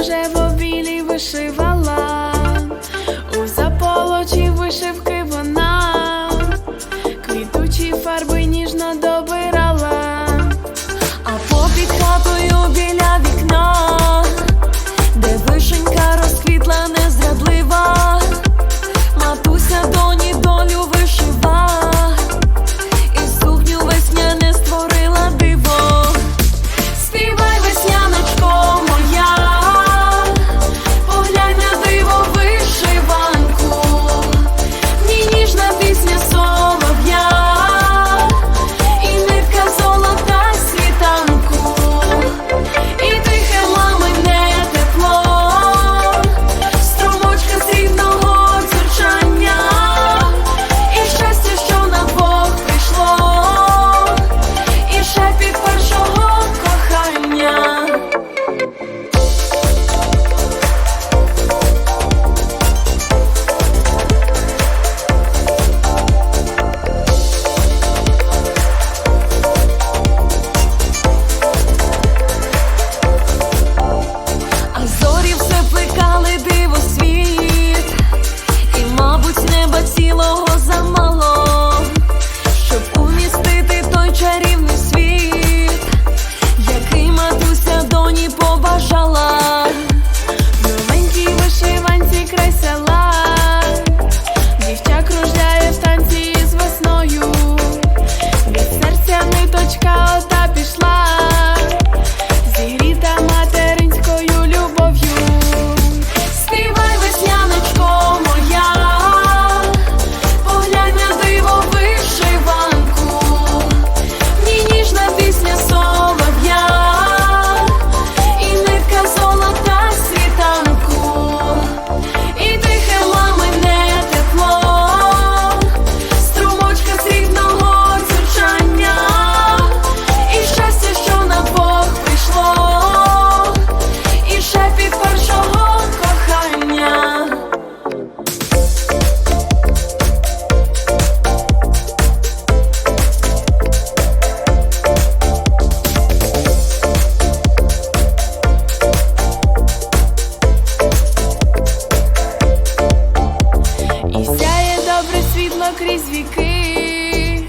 рожево білій вишиванці крізь віки,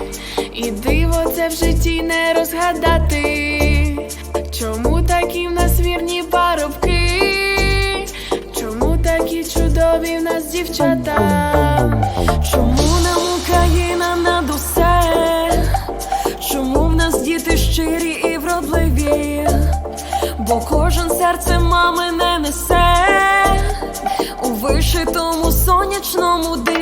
і диво це в житті не розгадати, чому такі в нас вірні парубки, чому такі чудові в нас дівчата, чому нам Україна над усе, чому в нас діти щирі і вродливі, бо кожен серце мами не несе. У вишитому сонячному диві.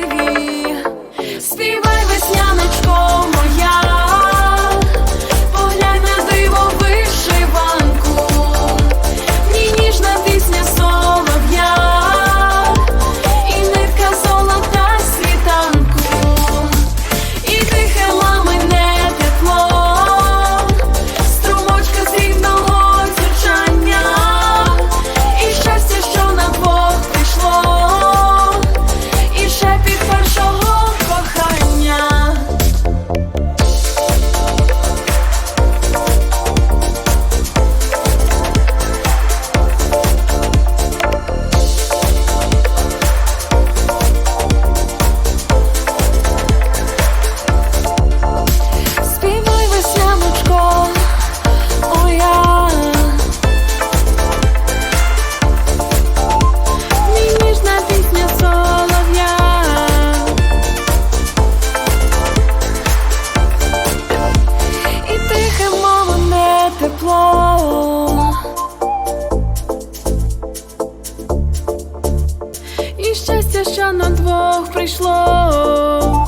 Ще на двох прийшло.